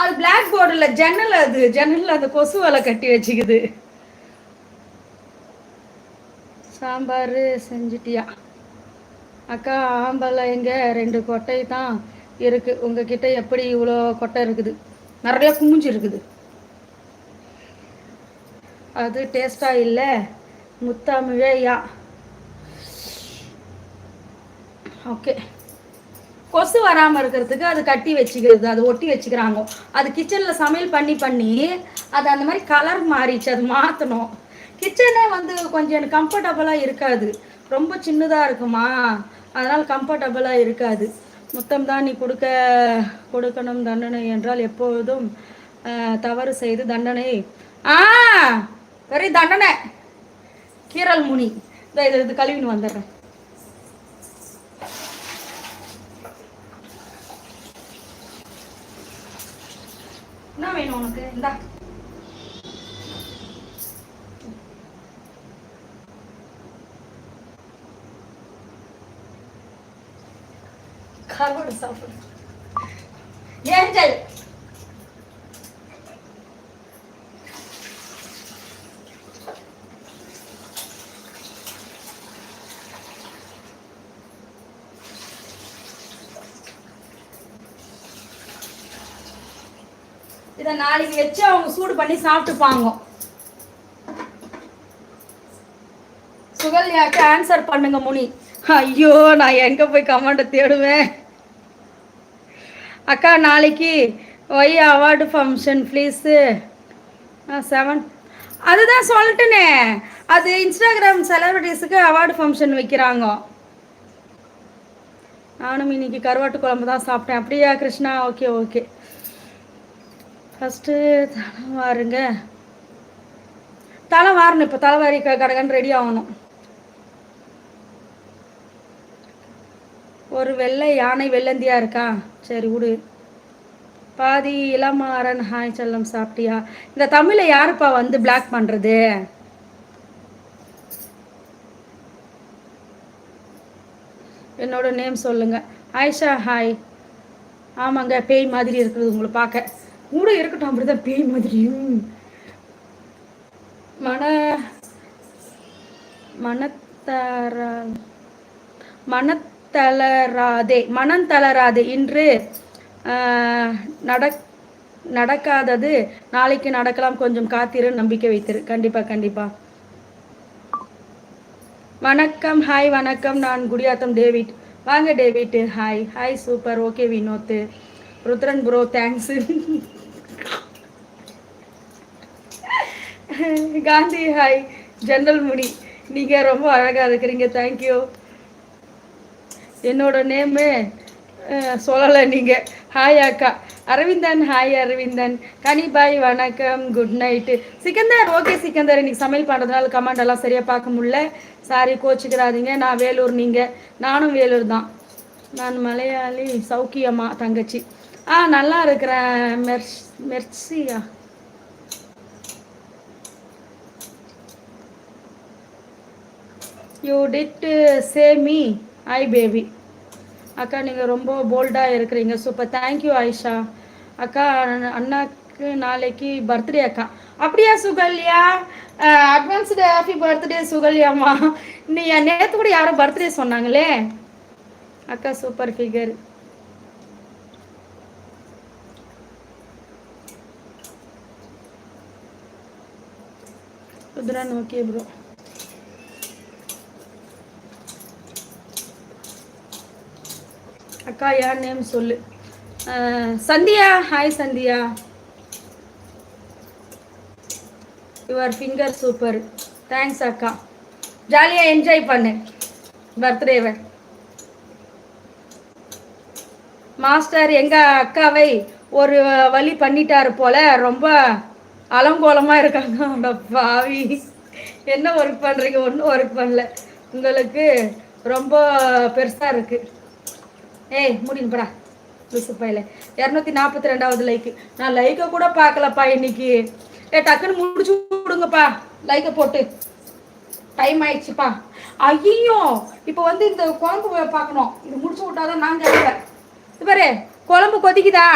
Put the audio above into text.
அது பிளாக் போர்டில் ஜன்னல் அது ஜன்னலில் அந்த கொசு வலை கட்டி வச்சுக்குது. சாம்பார் செஞ்சிட்டியா? அக்கா ஆம்பளை எங்கே? ரெண்டு கொட்டை தான் இருக்குது உங்ககிட்ட எப்படி இவ்வளோ கொட்டை இருக்குது? நிறையா குமிஞ்சு இருக்குது. அது டேஸ்டாக இல்லை. முத்தாமிழையா? ஓகே கொசு வராமல் இருக்கிறதுக்கு அது கட்டி வச்சுக்கிறது அது ஒட்டி வச்சுக்கிறாங்க. அது கிச்சனில் சமையல் பண்ணி பண்ணி அது அந்த மாதிரி கலர் மாறிச்சு அது மாற்றணும் கிச்சனே வந்து கொஞ்சம் எனக்கு கம்ஃபர்டபுளாக இருக்காது. ரொம்ப சின்னதாக இருக்குமா? அதனால் கம்ஃபர்டபுளாக இருக்காது. மொத்தம் தான் நீ கொடுக்க கொடுக்கணும் தண்டனை என்றால் எப்பொழுதும் தவறு செய்து தண்டனை. ஆ வெரி தண்டனை. கீரல் முனி. இதை இது இது கழுவின்னு வந்துடுறேன். என்ன வேணும் உனக்கு? இந்தா. கருவாடு சாப்பிடு. ஏஞ்சல்! இதை நாளைக்கு வச்சு அவங்க சூடு பண்ணி சாப்பிட்டுப்பாங்க. சுகல்யாக்கு ஆன்சர் பண்ணுங்க முனி. ஐயோ நான் எங்க போய் கமெண்ட்டை தேடுவேன்? அக்கா நாளைக்கு why award function please seven அதுதான் சொல்லட்டுனே அது இன்ஸ்டாகிராம் செலிபிரிட்டிஸுக்கு அவார்டு ஃபங்க்ஷன் வைக்கிறாங்க. நானும் இன்னைக்கு கருவாட்டு குழம்பு தான் சாப்பிட்டேன். அப்படியா கிருஷ்ணா? ஓகே ஓகே ஃபஸ்ட்டு தலை வாருங்க. தலை வாரணும் இப்போ தலைவாரி க கடகன்னு ரெடி ஆகணும். ஒரு வெள்ளை யானை வெள்ளந்தியா இருக்கா? சரி விடு. பாதி இளமாறன் ஹாய் செல்லம் சாப்பிட்டியா? இந்த தமிழை யாருப்பா வந்து பிளாக் பண்ணுறது என்னோட நேம் சொல்லுங்க. ஆயிஷா ஹாய். ஆமாங்க பேய் மாதிரி இருக்குது உங்களை பார்க்க. கூட இருக்கட்டும் அப்படிதான் பேய் மாதிரியும். மன மனத்தர மனத்தளராதே மனம் தளராதே இன்று ஆஹ், நடக் நடக்காதது. நாளைக்கு நடக்கலாம் கொஞ்சம் காத்திரு நம்பிக்கை வைத்திரு. கண்டிப்பா கண்டிப்பா. வணக்கம் ஹாய் வணக்கம். நான் குடியாத்தம் டேவிட். வாங்க David. Hi hi super okay Vinoth. Rudran bro thanks Gandhi hi general Muni நீங்கள் ரொம்ப அழகாக இருக்கிறீங்க. தேங்க்யூ என்னோட நேமு சொல்லலை நீங்கள் ஹாய் அக்கா. அரவிந்தன் ஹாய் அரவிந்தன். கனிபாய் வணக்கம். Good night Sikandar okay Sikandar. இன்னைக்கு சமையல் பண்ணுறதுனால கமெண்ட் எல்லாம் சரியாக பார்க்க முடியல. சாரி கோச்சிக்கிறாதீங்க நான் வேலூர் நீங்கள் நானும் வேலூர் தான். நான் மலையாளி சௌக்கியம்மா தங்கச்சி. ஆ நல்லா இருக்கிறேன் மெர்ஸ் மெர்சியா. You did say me I baby அக்கா நீங்கள் ரொம்ப போல்டாக இருக்கிறீங்க. சூப்பர் தேங்க்யூ ஆயிஷா அக்கா அண்ணாக்கு நாளைக்கு பர்த்டே அக்கா. அப்படியா சுகல்யா? அட்வான்ஸ்டு ஹாப்பி பர்த்டே சுகல்யாம்மா. நீ நேற்று கூட யாரோ பர்த்டே சொன்னாங்களே. அக்கா super figure Rudran okay bro அக்கா யார் நேம் சொல்லு. Sandhya. Hi Sandhya. Your finger super thanks அக்கா. ஜாலியாக என்ஜாய் பண்ணு. பர்த்டேவை மாஸ்டர் எங்கள் அக்காவை ஒரு வழி பண்ணிட்டாரு போல. ரொம்ப அலங்கோலமாக இருக்காங்க அந்த பாவி. என்ன ஒர்க் பண்ணுறீங்க ஒன்றும் ஒர்க் பண்ணல. உங்களுக்கு ரொம்ப பெருசாக இருக்குது ஏய் முடிங்க போடா. இரநூத்தி நாற்பத்தி ரெண்டாவது லைக்கு நான் லைக்கை கூட பார்க்கலப்பா இன்னைக்கு. ஏ டக்குன்னு முடிச்சு விடுங்கப்பா லைக்கை போட்டு. டைம் ஆயிடுச்சுப்பா. ஐயோ இப்போ வந்து இந்த குழம்பு பார்க்கணும். இது முடிச்சு விட்டாதான் நான் கேட்பேன் இது பாரு குழம்பு கொதிக்குதா?